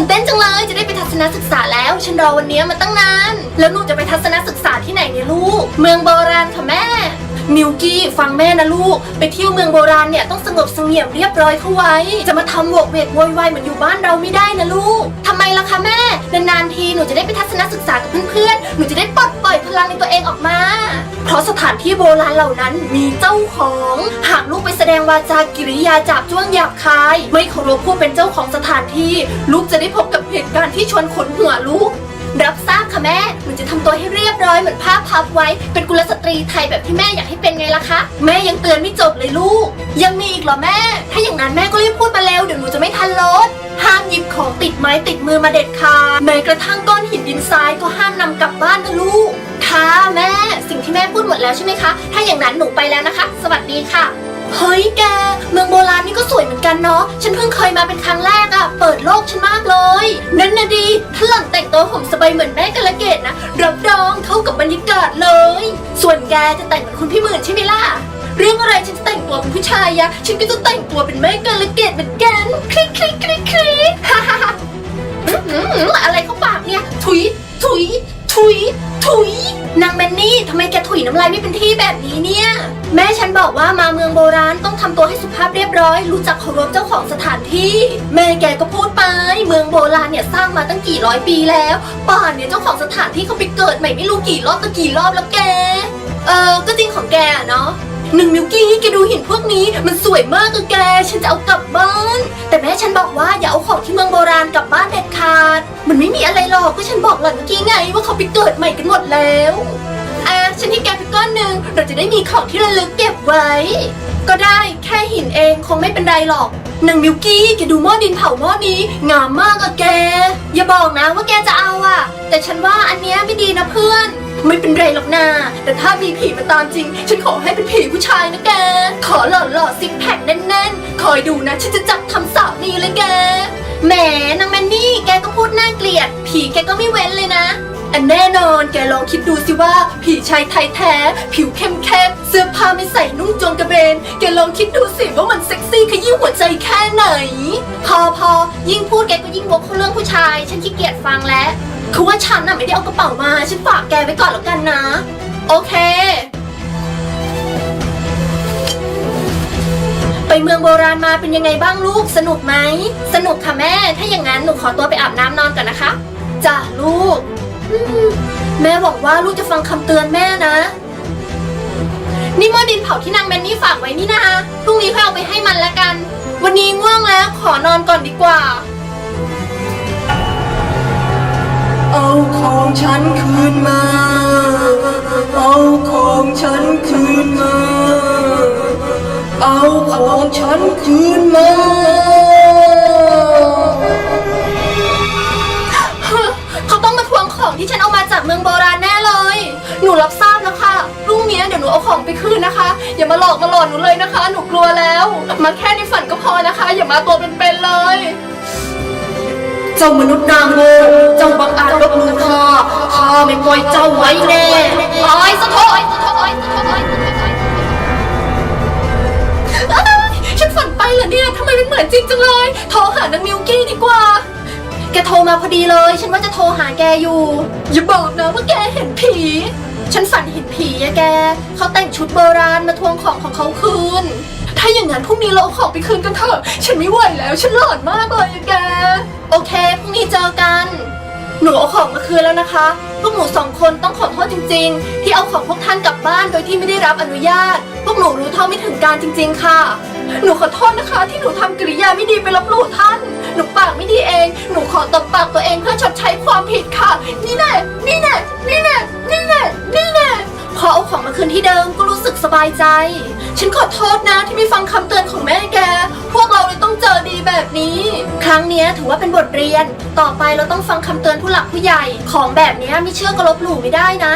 ตื่นเต้นจังเลยจะได้ไปทัศนศึกษาแล้ว ฉันรอวันนี้มาตั้งนาน แล้วหนูจะไปทัศนศึกษาที่ไหนเนี่ยลูก เมืองโบราณค่ะแม่ มิวกี้ฟังแม่นะลูก ไปเที่ยวเมืองโบราณเนี่ยต้องสงบเสงี่ยมเรียบร้อยเข้าไว้ จะมาทำโวกเวกโวยวายเหมือนอยู่บ้านเราไม่ได้นะลูกทำไมล่ะคะแม่ นานๆทีหนูจะได้ไปทัศนศึกษากับเพื่อนๆ หนูจะได้ปลดปล่อยพลังในตัวเองออกมา เพราะสถานที่โบราณเหล่านั้นมีเจ้าของ หากลูกไปแสดงวาจากิริยาจาบจ้วงหยาบคาย ไม่เคารพผู้เป็นเจ้าของสถานที่ ลูกจะได้พบกับเหตุการณ์ที่ชวนขนหัวลูก รับทราบค่ะแม่หนูจะทำตัวให้เรียบร้อยเหมือนผ้าพพับไว้ เป็นกุลสตรีไทยแบบที่แม่อยากให้เป็นไงล่ะคะ แม่ยังเตือนไม่จบเลยลูก ยังมีอีกเหรอแม่ ถ้าอย่างนั้นแม่ก็รีบพูดมาเร็วเดี๋ยวหนูจะไม่ทันรถห้ามหยิบของติดไม้ติดมือมาเด็ดขาดแม้กระทั่งก้อนหินดินทรายก็ห้ามนำกลับบ้านนะลูก ค่ะแม่ สิ่งที่แม่พูดหมดแล้วใช่ไหมคะ ถ้าอย่างนั้นหนูไปแล้วนะคะ สวัสดีค่ะ เฮ้ยแก เมืองโบราณนี่ก็สวยเหมือนกันเนาะ ฉันเพิ่งเคยมาเป็นครั้งแรกอะเปิดโลกฉันมากเลย นั่นนะดี แกจะแต่งเหมือนคุณพี่หมื่นใช่ไหมล่ะ เรื่องอะไรฉันจะแต่งตัวเป็นผู้ชายอะฉันก็จะแต่งตัวเป็นแม่กะละเกดเหมือนกันคลิกคลิกคลิกคลิกฮ่าฮ่าฮ่าอะไรเข้าปากเนี่ย ถุย ถุย ถุย ถุย นางแมนนี่ทำไมแกถุยน้ำลายไม่เป็นที่แบบนี้เนี่ย แม่ฉันบอกว่ามาเมืองโบราณต้องทำตัวให้สุภาพเรียบร้อย รู้จักเคารพเจ้าของสถานที่ แม่แกก็พูดไป เมืองโบราณเนี่ยสร้างมาตั้งกี่ร้อยปีแล้ว ป่านเนี่ยเจ้าของสถานที่เขาไปเกิดใหม่ไม่รู้กี่รอบต่อกี่รอบแล้วแก ออ ก็จริงของแกอะเนาะหนึ่งมิวกี้แกดูหินพวกนี้ มันสวยมากอะแก ฉันจะเอากลับบ้าน แต่แม่ฉันบอกว่าอย่าเอาของที่เมืองโบราณกลับบ้านเด็ดขาด มันไม่มีอะไรหรอกก็ฉันบอกหล่อนเมื่อกี้ไง ว่าเขาไปเกิดใหม่กันหมดแล้วอะฉันให้แกไปก้อนหนึ่งเราจะได้มีของที่ระลึกเก็บไว้ ก็ได้แค่หินเองคงไม่เป็นไรหรอกนางมิวกี้แกดูหม้อดินเผาหม้อนี้ งามมากอะแก อย่าบอกนะว่าแกจะเอา แต่ฉันว่าอันเนี้ยไม่ดีนะเพื่อน ไม่เป็นไรหรอกนาแต่ถ้ามีผีมาตามจริง ฉันขอให้เป็นผีผู้ชายนะแก ขอหล่อหล่อๆซิกแพคแน่นๆ คอยดูนะ ฉันจะจับทำสาวนี้เลยแก แหมนางแมนนี่แกก็พูดน่าเกลียด ผีแกก็ไม่เว้นเลยนะ อันแน่นอนแกลองคิดดูสิว่า ผีชายไทยแท้ ผิวเข้มเข้มๆเสื้อผ้าไม่ใส่นุ่งโจงกระเบน แกลองคิดดูสิว่ามันเซ็กซี่ขยี้หัวใจแค่ไหน พอพอยิ่งพูดแกก็ยิ่งวกเข้าเรื่องผู้ชาย ฉันขี้เกียจฟังแล้ว คือว่าฉันน่ะไม่ได้เอากระเป๋ามา ฉันฝากแกไว้ก่อนแล้วกันนะ โอเค ไปเมืองโบราณมาเป็นยังไงบ้างลูก สนุกไหม สนุกค่ะแม่ ถ้าอย่างนั้นหนูขอตัวไปอาบน้ำนอนก่อนนะคะจ้ะลูก แม่บอกว่าลูกจะฟังคำเตือนแม่นะนี่หม้อดินเผาที่นางแมนนี่ฝากไว้นี่นะพรุ่งนี้ค่อยเอาไปให้มันละกัน วันนี้ง่วงแล้วขอนอนก่อนดีกว่า เอาของฉันคืนมา เอาของฉันคืนมา เอาของฉันคืนมา เขาต้องมาทวงของที่ฉันเอามาจากเมืองโบราณแน่เลย หนูรับทราบแล้วค่ะพรุ่งนี้เดี๋ยวหนูเอาของไปคืนนะคะ อย่ามาหลอกมาหลอนหนูเลยนะคะ หนูกลัวแล้ว มาแค่ในฝันก็พอนะคะ อย่ามาตัวเป็นๆเลย เจ้ามนุษย์นางโง่เจ้าบังอาจลบหลู่ข้าข้าไม่ปล่อยเจ้าไว้แน่ตายซะเถอะอ้ายฉันฝันไปเหรอเนี่ยทำไมมันเหมือนจริงจังเลยโทรหานางมิวกี้ดีกว่า แกโทรมาพอดีเลย ฉันว่าจะโทรหาแกอยู่ อย่าบอกนะว่าแกเห็นผี ฉันฝันเห็นผีอะแก เขาแต่งชุดโบราณมาทวงของของเขาคืน ถ้าอย่างนั้นพรุ่งนี้เราเอาของไปคืนกันเถอะ ฉันไม่ไหวแล้ว ฉันหลอนมากเลยอะแก โอเคพรุ่งนี้เจอกัน หนูเอาของมาคืนแล้วนะคะ พวกหนูสองคนต้องขอโทษจริง ๆ ที่เอาของพวกท่านกลับบ้านโดยที่ไม่ได้รับอนุญาต พวกหนูรู้เท่าไม่ถึงการจริง ๆ ค่ะ หนูขอโทษนะคะ ที่หนูทำกริยาไม่ดีไปลบหลู่ท่าน หนูปากไม่ดีเอง หนูขอตบปากตัวเองเพื่อชดใช้ความผิดค่ะ นี่แน่ นี่แน่ นี่แน่ นี่แน่ นี่แน่ พอเอาของมาคืนที่เดิมก็รู้สึกสบายใจ ฉันขอโทษนะที่ไม่ฟังคำเตือนของแม่แก พวกเราเลยต้องเจอดีแบบนี้ ครั้งเนี้ยถือว่าเป็นบทเรียน ต่อไปเราต้องฟังคำเตือนผู้หลักผู้ใหญ่ ของแบบเนี้ยไม่เชื่อก็ลบหลู่ไม่ได้นะ